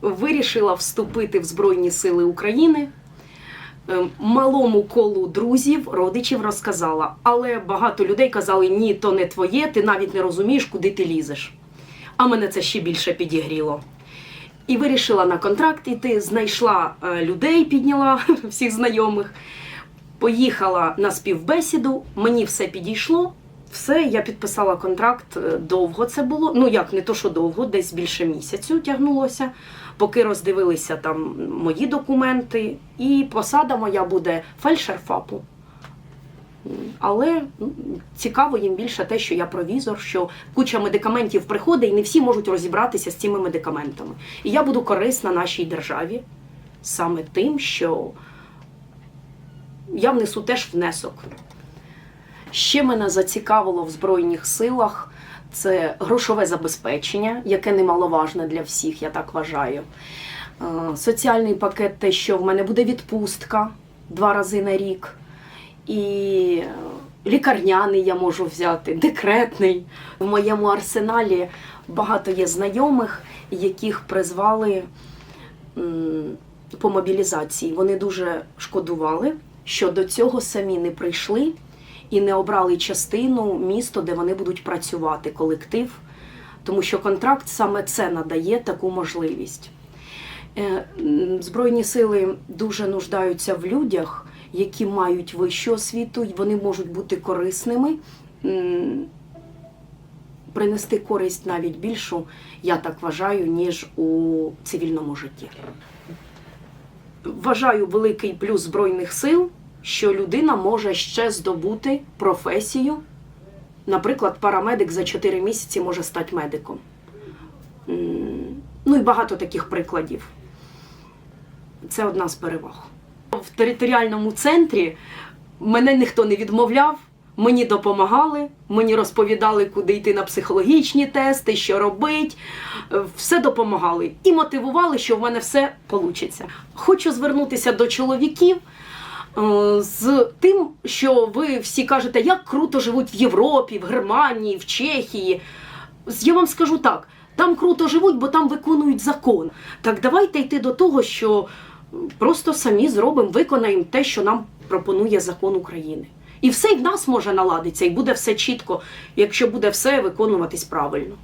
вирішила вступити в Збройні Сили України. Е, Малому колу друзів, родичів розказала, але багато людей казали: ні, то не твоє, ти навіть не розумієш, куди ти лізеш. А мене це ще більше підігріло. І вирішила на контракт іти, знайшла е, людей, підняла всіх знайомих, поїхала на співбесіду, мені все підійшло. Все, я підписала контракт. е, Довго це було. Ну як не то, що довго, десь більше місяцю тягнулося, поки роздивилися там мої документи. І посада моя буде фельдшер ФАПу. Але ну, цікаво їм більше те, що я провізор, що куча медикаментів приходить, і не всі можуть розібратися з цими медикаментами. І я буду корисна нашій державі саме тим, що я внесу теж внесок. Ще мене зацікавило в Збройних силах це грошове забезпечення, яке немаловажне для всіх, я так вважаю. Е, Соціальний пакет, те, що в мене буде відпустка два рази на рік. І е, лікарняний я можу взяти, декретний. В моєму арсеналі багато є знайомих, яких призвали по мобілізації. Вони дуже шкодували, що до цього самі не прийшли і не обрали частину, місто, де вони будуть працювати, колектив, тому що контракт саме це надає таку можливість. Е, Збройні сили дуже нуждаються в людях, які мають вищу освіту, вони можуть бути корисними, принести користь навіть більшу, я так вважаю, ніж у цивільному житті. Вважаю великий плюс Збройних сил, що людина може ще здобути професію. Наприклад, парамедик за 4 місяці може стати медиком. Ну і багато таких прикладів. Це одна з переваг. В територіальному центрі мене ніхто не відмовляв, мені допомагали, мені розповідали, куди йти на психологічні тести, що робити. Все допомагали і мотивували, що в мене все вийде. Хочу звернутися до чоловіків з тим, що ви всі кажете, як круто живуть в Європі, в Германії, в Чехії. Я вам скажу так: там круто живуть, бо там виконують закон. Так давайте йти до того, що просто самі зробимо, виконаємо те, що нам пропонує закон України. І все і в нас може наладитися, і буде все чітко, якщо буде все виконуватись правильно.